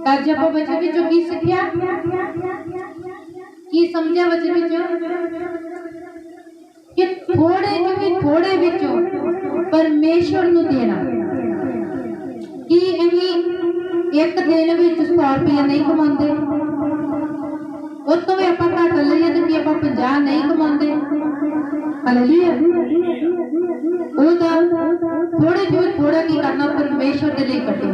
ਅੱਜ ਆਪਾਂ ਵਚਨ ਵਿੱਚੋਂ ਕੀ ਸਿੱਖਿਆ? ਕੀ ਸਮਝਿਆ ਵਚਨ ਵਿੱਚੋਂ? ਕਿ ਥੋੜੇ ਜਿਹੇ ਵੀ ਥੋੜੇ ਵਿੱਚੋਂ ਪਰਮੇਸ਼ਵਰ ਨੂੰ ਦੇਣਾ। ਕੀ ਅਸੀਂ ਇੱਕ ਦਿਨ ਵਿੱਚ 100 ਰੁਪਏ ਨਹੀਂ ਕਮਾਉਂਦੇ? ਉਸ ਤੋਂ ਵੀ ਆਪਾਂ ਘੱਟ ਲਈਏ ਤੇ ਕੀ ਆਪਾਂ 50 ਨਹੀਂ ਕਮਾਉਂਦੇ? ਹਾਲੇਲੂਇਆ ਉਹ ਤਾਂ ਥੋੜੇ ਜਿਹੇ ਥੋੜਾ ਕੀ ਕਰਨਾ ਪਰਮੇਸ਼ਵਰ ਦੇ ਲਈ ਕੱਢੋ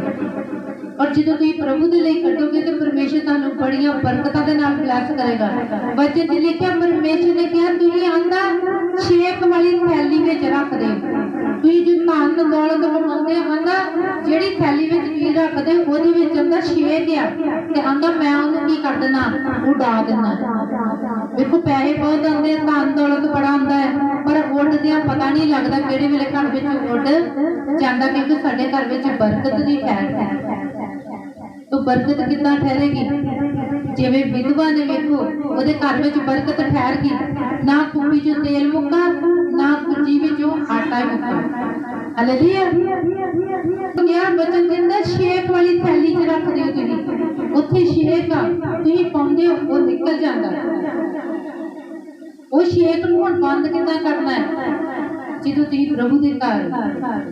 ਔਰ ਜਦੋਂ ਤੁਸੀਂ ਪ੍ਰਭੂ ਦੇ ਲਈ ਕੱਢੋਗੇ ਤੇ ਪਰਮੇਸ਼ਰ ਤੁਹਾਨੂੰ ਬੜੀਆਂ ਬਰਕਤਾਂ ਦੇ ਨਾਲ ਬਲੈਸ ਕਰੇਗਾ। ਬੱਚੇ ਤੇ ਲਿਖਿਆ ਪਰਮੇਸ਼ਰ ਨੇ ਕਿਹਾ ਤੁਸੀਂ ਆਂਦਾ ਛੇਕ ਵਾਲੀ ਥੈਲੀ ਵਿੱਚ ਰੱਖ ਦੇ। ਤੁਸੀਂ ਜੋ ਧਨ ਦੌਲਤ ਕਮਾਉਂਦੇ ਆਂਦਾ ਜਿਹੜੀ ਥੈਲੀ ਵਿੱਚ ਤੁਸੀਂ ਰੱਖਦੇ ਉਹਦੇ ਵਿੱਚ ਆਂਦਾ ਛੇਕ ਆ। ਤੇ ਆਂਦਾ ਮੈਂ ਉਹਨੂੰ ਕੀ ਕਰ ਦੇਣਾ? ਉਡਾ ਦੇਣਾ। ਵੇਖੋ ਪੈਸੇ ਬਹੁਤ ਆਉਂਦੇ ਆ, ਧਨ ਦੌਲਤ ਬੜਾ ਆਉਂਦਾ ਹੈ ਪਰ ਉੱਡਦਿਆਂ ਪਤਾ ਨਹੀਂ ਲੱਗਦਾ ਕਿਹੜੇ ਵੇਲੇ ਘਰ ਵਿੱਚ ਉੱਡ ਜਾਂਦਾ ਕਿਉਂਕਿ ਸਾਡੇ ਘਰ ਵਿੱਚ ਬਰਕਤ ਦੀ ਠਹਿਰ ਹੈ। ਤੋ ਬਰਕਤ ਕਿੱਦਾਂ ਠਹਿਰੇਗੀ ਜਿਵੇਂ ਵਿਧਵਾ ਨੇ ਵੇਖੋ, ਉਹਦੇ ਘਰ ਵਿੱਚ ਬਰਕਤ ਠਹਿਰ ਗਈ ਨਾ ਕੁੱਪੀ ਚੋਂ ਤੇਲ ਮੁੱਕਾ, ਨਾ ਕੁੱਜੀ ਵਿੱਚੋਂ ਆਟਾ ਹੀ ਮੁੱਕਾ। ਹਾਲੇਲੂਇਆ। ਇਹ ਬਚਨ ਦਿੰਦਾ ਸ਼ੇਕ ਵਾਲੀ ਥੈਲੀ 'ਚ ਰੱਖ ਦਿਓ ਤੁਸੀਂ। ਉੱਥੇ ਸ਼ੇਕ ਆ, ਤੁਸੀਂ ਪਾਉਂਦੇ ਹੋ, ਉਹ ਨਿਕਲ ਜਾਂਦਾ। ਉਹ ਸ਼ੇਕ ਨੂੰ ਹੁਣ ਬੰਦ ਕਿੱਦਾਂ ਕਰਨਾ ਹੈ? ਜਦੋਂ ਤੁਸੀਂ ਪ੍ਰਭੂ ਦੇ ਘਰ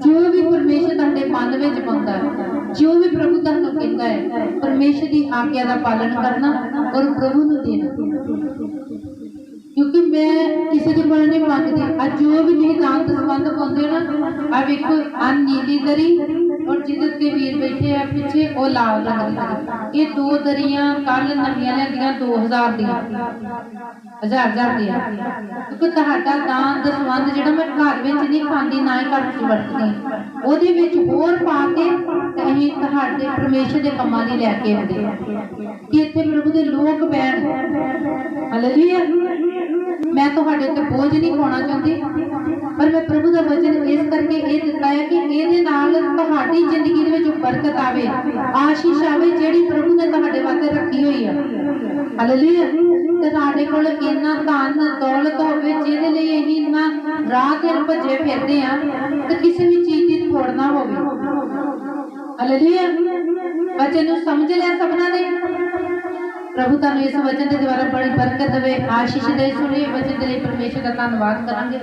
ਜੋ ਵੀ ਪਰਮੇਸ਼ਰ ਤੁਹਾਡੇ ਮਨ ਵਿੱਚ ਪਾਉਂਦਾ ਹੈ, ਜੋ ਵੀ ਪ੍ਰਭੂ ਤੁਹਾਨੂੰ ਕਹਿੰਦਾ ਦੀ ਆਗਿਆ ਦਾ ਪਾਲਣ ਕਰਨਾ ਔਰ ਪ੍ਰਭੂ ਨੂੰ ਦੇਣਾ। ਕਿਉਂਕਿ ਮੈਂ ਕਿਸੇ ਦੇ ਕੋਲ ਨਹੀਂ ਮੰਗਦੀ ਆ ਜੋ ਵੀ ਤੁਸੀਂ ਦਾਨ ਪਾਉਂਦੇ ਨਾ ਆ ਵੇਖੋ ਆ ਨੀਲੀ ਦਰੀ ਔਰ ਜਿਹਦੇ ਤੇ ਵੀਰ ਬੈਠੇ ਆ, ਪਿੱਛੇ ਉਹ ਲਾਲ ਰੰਗ ਦੀ ਇਹ ਦੋ ਦਰੀਆਂ ਕੱਲ ਨਵੀਆਂ ਲਿਆਂਦੀਆਂ 2000 ਦੀਆਂ। ਹਜ਼ਾਰ ਹਜ਼ਾਰ ਦੀਆਂ। ਕਿਉਂਕਿ ਤੁਹਾਡਾ ਦਾਨ ਦਸਵੰਦ ਜਿਹੜਾ ਮੈਂ ਘਰ ਵਿੱਚ ਨਹੀਂ ਖਾਂਦੀ, ਨਾ ਹੀ ਘਰ ਵਿੱਚ ਵਰਤਦੀ। ਉਹਦੇ ਵਿੱਚ ਹੋਰ ਪਾ ਕੇ ਅਸੀਂ ਤੁਹਾਡੇ ਪਰਮੇਸ਼ਰ ਦੇ ਕੰਮਾਂ ਲਈ ਲੈ ਕੇ ਆਉਂਦੇ ਕਿ ਇੱਥੇ ਪ੍ਰਭੂ ਦੇ ਲੋਕ ਬੈਣ ਹਾਲੇਲੂਇਆ ਮੈਂ ਤੁਹਾਡੇ ਉੱਤੇ ਬੋਝ ਨਹੀਂ ਪਾਉਣਾ ਚਾਹੁੰਦੀ, ਪਰ ਮੈਂ ਪ੍ਰਭੂ ਦਾ ਵਚਨ ਇਸ ਕਰਕੇ ਇਹ ਦਿੱਤਾ ਹੈ ਕਿ ਇਹਦੇ ਨਾਲ ਤੁਹਾਡੀ ਜ਼ਿੰਦਗੀ ਦੇ ਵਿੱਚ ਬਰਕਤ ਆਵੇ, ਆਸ਼ੀਸ਼ ਆਵੇ ਜਿਹੜੀ ਪ੍ਰਭੂ ਨੇ ਤੁਹਾਡੇ ਵਾਸਤੇ ਰੱਖੀ ਹੋਈ ਆ ਹਾਲੇਲੂਇਆ ਤੇ ਸਾਡੇ ਕੋਲ ਇੰਨਾ ਧਨ, ਦੌਲਤ ਹੋਵੇ, ਜਿਹਦੇ ਲਈ ਅਸੀਂ ਇੰਨਾ ਰਾਹ ਤੇ ਭੱਜੇ ਫਿਰਦੇ ਆ ਤੇ ਕਿਸੇ ਵੀ ਚੀਜ਼ ਦੀ ਥੋੜ ਨਾ ਹੋਵੇ। ਹਾਲੇਲੂਇਆ ਵਚਨ ਨੂੰ ਸਮਝ ਲਿਆ ਸਭਨਾਂ ਨੇ? ਪ੍ਰਭੂ ਤੁਹਾਨੂੰ ਇਸ ਵਚਨ ਦੇ ਦੁਆਰਾ ਬੜੀ ਬਰਕਤ ਦੇਵੇ। ਆਸ਼ੀਸ਼ ਦੇ ਸੁਣੀਏ ਵਚਨ ਦੇ ਲਈ ਪਰਮੇਸ਼ਰ ਦਾ ਧੰਨਵਾਦ ਕਰਾਂਗੇ।